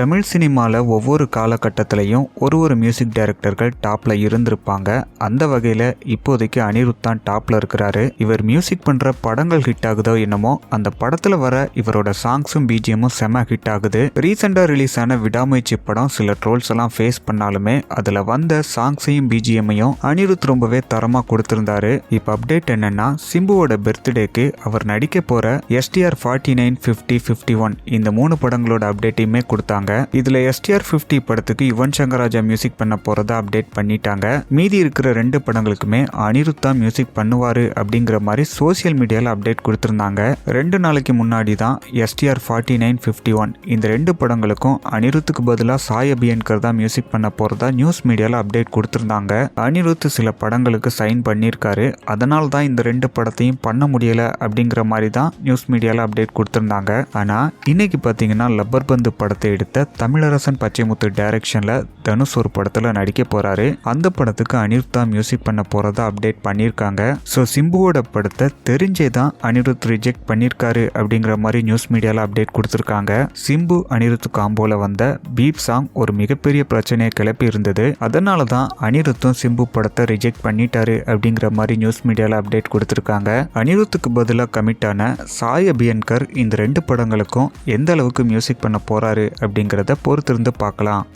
தமிழ் சினிமாவில் ஒவ்வொரு காலகட்டத்திலையும் ஒரு ஒரு மியூசிக் டைரக்டர்கள் டாப்பில் இருந்திருப்பாங்க. அந்த வகையில் இப்போதைக்கு அனிருத் தான் டாப்பில் இருக்கிறாரு. இவர் மியூசிக் பண்ணுற படங்கள் ஹிட் ஆகுதோ என்னமோ அந்த படத்தில் வர இவரோட சாங்ஸும் பிஜிஎம்மும் செம ஹிட் ஆகுது. ரீசெண்டாக ரிலீஸ் ஆன விடாமுயற்சி படம் சில ட்ரோல்ஸ் எல்லாம் ஃபேஸ் பண்ணாலுமே அதில் வந்த சாங்ஸையும் பிஜிஎம்மையும் அனிருத் ரொம்பவே தரமாக கொடுத்துருந்தாரு. இப்போ அப்டேட் என்னன்னா சிம்புவோட பர்த்டேக்கு அவர் நடிக்க போகிற STR forty nine fifty fifty one இந்த மூணு படங்களோட அப்டேட்டையுமே கொடுத்தாங்க. இதுல எஸ்டிஆர் ஃபிஃப்டி படத்துக்கு யுவன் சங்கர் ராஜா மியூசிக் பண்ண போறதா அப்டேட் பண்ணிட்டாங்க. மீதி இருக்கிற ரெண்டு படங்களுக்குமே அனிருத்தா மியூசிக் பண்ணுவாரு அப்படிங்கிற மாதிரி சோசியல் மீடியாவில் அப்டேட் கொடுத்துருந்தாங்க. ரெண்டு நாளைக்கு முன்னாடி தான் STR forty nine fifty one இந்த ரெண்டு படங்களுக்கும் அனிருத்துக்கு பதிலாக சாய் அபியன்கர் தான் மியூசிக் பண்ண போறதா நியூஸ் மீடியாவில் அப்டேட் கொடுத்துருந்தாங்க. அனிருத் சில படங்களுக்கு சைன் பண்ணியிருக்காரு. அதனால தான் இந்த ரெண்டு படத்தையும் பண்ண முடியல அப்படிங்கிற மாதிரி தான் நியூஸ் மீடியாவில் அப்டேட் கொடுத்துருந்தாங்க. ஆனால் இன்னைக்கு பார்த்தீங்கன்னா லப்பர் பந்து படத்தை எடுத்து தமிழரசன் பச்சைமுத்து டைரக்ஷனில் தனுஷ் ஒரு படத்தில் நடிக்க போகிறாரு அந்த படத்துக்கு அனிருத் தான் மியூசிக் பண்ண போகிறதா அப்டேட் பண்ணியிருக்காங்க. ஸோ சிம்புவோட படத்தை தெரிஞ்சே தான் அனிருத் ரிஜெக்ட் பண்ணியிருக்காரு அப்படிங்கிற மாதிரி நியூஸ் மீடியாவில் அப்டேட் கொடுத்துருக்காங்க. சிம்பு அனிருத் காம்போவில் வந்த பீப் சாங் ஒரு மிகப்பெரிய பிரச்சனையை கிளப்பி இருந்தது. அதனால தான் அனிருத்தும் சிம்பு படத்தை ரிஜெக்ட் பண்ணிட்டாரு அப்படிங்கிற மாதிரி நியூஸ் மீடியாவில் அப்டேட் கொடுத்துருக்காங்க. அனிருத்துக்கு பதிலாக கமிட்டான சாய் அபியன்கர் இந்த ரெண்டு படங்களுக்கும் எந்த அளவுக்கு மியூசிக் பண்ண போகிறாரு அப்படின்னு அப்படிங்கிறத பொறுத்திருந்து பார்க்கலாம்.